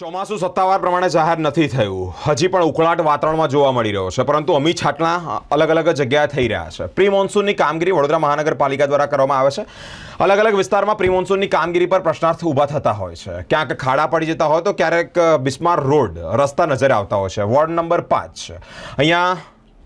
ચોમાસું સત્તાવાર પ્રમાણે જાહેર નથી થયું. હજી પણ ઉકળાટ વાતાવરણમાં જોવા મળી રહ્યો છે, પરંતુ અમી છાટણા અલગ અલગ જગ્યાએ થઈ રહ્યા છે. પ્રી મોન્સૂનની કામગીરી વડોદરા મહાનગરપાલિકા દ્વારા કરવામાં આવે છે. અલગ અલગ વિસ્તારમાં પ્રી મોન્સૂનની કામગીરી પર પ્રશ્નાર્થ ઊભા થતા હોય છે. ક્યાંક ખાડા પડી જતા હોય તો ક્યારેક બિસ્માર રોડ રસ્તા નજરે આવતા હોય છે. વોર્ડ નંબર પાંચ. અહીંયા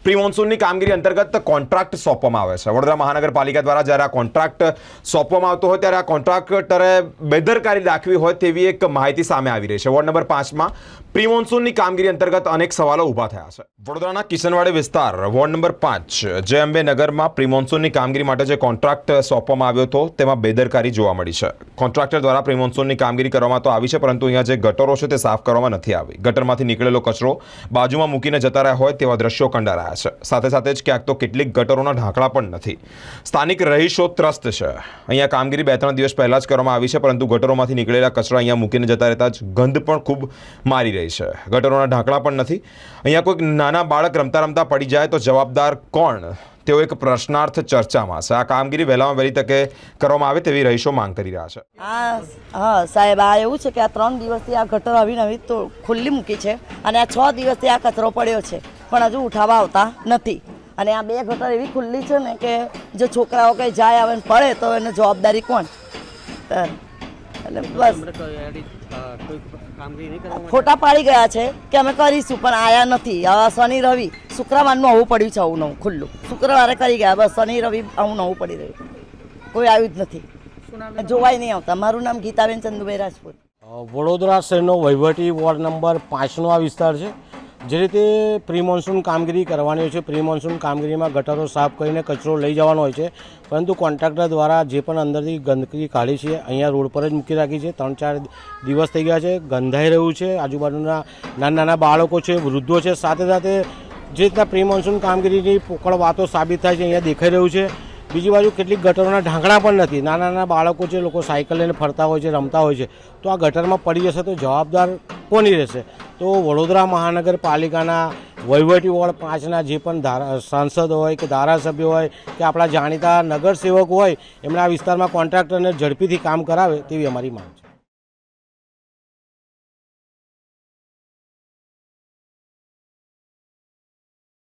પ્રી મોન્સૂનની કામગીરી અંતર્ગત કોન્ટ્રાક્ટ સોંપવામાં આવે છે. વડોદરા મહાનગરપાલિકા દ્વારા જ્યારે આ કોન્ટ્રાક્ટ સોંપવામાં આવતો હોય ત્યારે આ કોન્ટ્રાક્ટરે બેદરકારી દાખવી હોય તેવી એક માહિતી સામે આવી રહી છે. વોર્ડ નંબર પાંચમાં પ્રી મોન્સૂનની કામગીરી અંતર્ગત અનેક સવાલો ઊભા થયા છે. વડોદરાના કિશનવાડી વિસ્તાર, વોર્ડ નંબર પાંચ, જે અંબે નગરમાં પ્રી મોન્સૂનની કામગીરી માટે જે કોન્ટ્રાક્ટ સોંપવામાં આવ્યો હતો, તેમાં બેદરકારી જોવા મળી છે. કોન્ટ્રાક્ટર દ્વારા પ્રી મોન્સૂનની કામગીરી કરવામાં તો આવી છે, પરંતુ અહીંયા જે ગટરો છે તે સાફ કરવામાં નથી આવી. ગટરમાંથી નીકળેલો કચરો બાજુમાં મૂકીને જતા રહ્યા હોય તેવા દ્રશ્યો કંડારાયા છે. સાથે સાથે જ ક્યાંક તો કેટલીક ગટરોના ઢાંકણા પણ નથી. સ્થાનિક રહીશો ત્રસ્ત છે. અહીંયા કામગીરી બે ત્રણ દિવસ પહેલાં જ કરવામાં આવી છે, પરંતુ ગટરોમાંથી નીકળેલા કચરા અહીંયા મૂકીને જતા રહેતા જ ગંધ પણ ખૂબ મારી રહી છે. ગટરોના ઢાંકણા પણ નથી. અહીંયા કોઈક નાના બાળક રમતા રમતા પડી જાય તો જવાબદાર કોણ? તેઓ એક પ્રશ્નાર્થ ચર્ચામાં છે. આ કામગીરી વહેલામાં વહેલી તકે કરવામાં આવે તેવી રહીશો માંગ કરી રહ્યા છે. આ હા, સાહેબ, આ એવું છે કે આ ત્રણ દિવસથી આ ગટર આવી નવી તો ખુલ્લી મૂકી છે અને આ છ દિવસથી આ કચરો પડ્યો છે. પણ હજુ ઉઠાવવા આવતા નથી. અને આ બે ગટર એવી ખુલ્લી છે ને કે જો છોકરાઓ કંઈ જાય આવે ને પડે તો એને જવાબદારી કોણ? એટલે બસ. ફોટા પાડી ગયા છે કે અમે કરીશું પણ આયા નથી. હવે શનિ રવિ શુક્રવારનું આવું પડ્યું છે આવું નવું ખુલ્લું. શુક્રવારે કરી ગયા બસ શનિ રવિ આવું નવું પડી રહ્યું. કોઈ આવ્યું જ નથી. જોવાય નહીં આવતા. મારું નામ ગીતાબેન ચંદુભાઈ રાજપૂત. વડોદરા શહેરનો વહીવટી વોર્ડ નંબર પાંચનો આ વિસ્તાર છે. જે રીતે પ્રી મોન્સૂન કામગીરી કરવાની હોય છે પ્રી મોન્સૂન કામગીરીમાં ગટરો સાફ કરીને કચરો લઈ જવાનો હોય છે, પરંતુ કોન્ટ્રાક્ટર દ્વારા જે પણ અંદરથી ગંદકી કાઢી છે, અહીંયા રોડ પર જ મૂકી રાખી છે. ત્રણ ચાર દિવસ થઈ ગયા છે, ગંધાઈ રહ્યું છે. આજુબાજુના નાના નાના બાળકો છે, વૃદ્ધો છે. સાથે સાથે જે રીતના પ્રી મોન્સૂન કામગીરીની પોકળ વાતો સાબિત થાય છે, અહીંયા દેખાઈ રહ્યું છે. બીજી બાજુ કેટલીક ગટરોના ઢાંકણા પણ નથી. નાના નાના બાળકો છે, લોકો સાયકલ લઈને ફરતા હોય છે, રમતા હોય છે. તો આ ગટરમાં પડી જશે તો જવાબદાર કોની રહેશે? તો વડોદરા મહાનગરપાલિકાના વહીવટી વોર્ડ પાંચના જે પણ સાંસદ હોય કે ધારાસભ્ય હોય કે આપણા જાણીતા નગરસેવક હોય, એમના આ વિસ્તારમાં કોન્ટ્રાક્ટરને ઝડપીથી કામ કરાવે તેવી અમારી માંગ છે.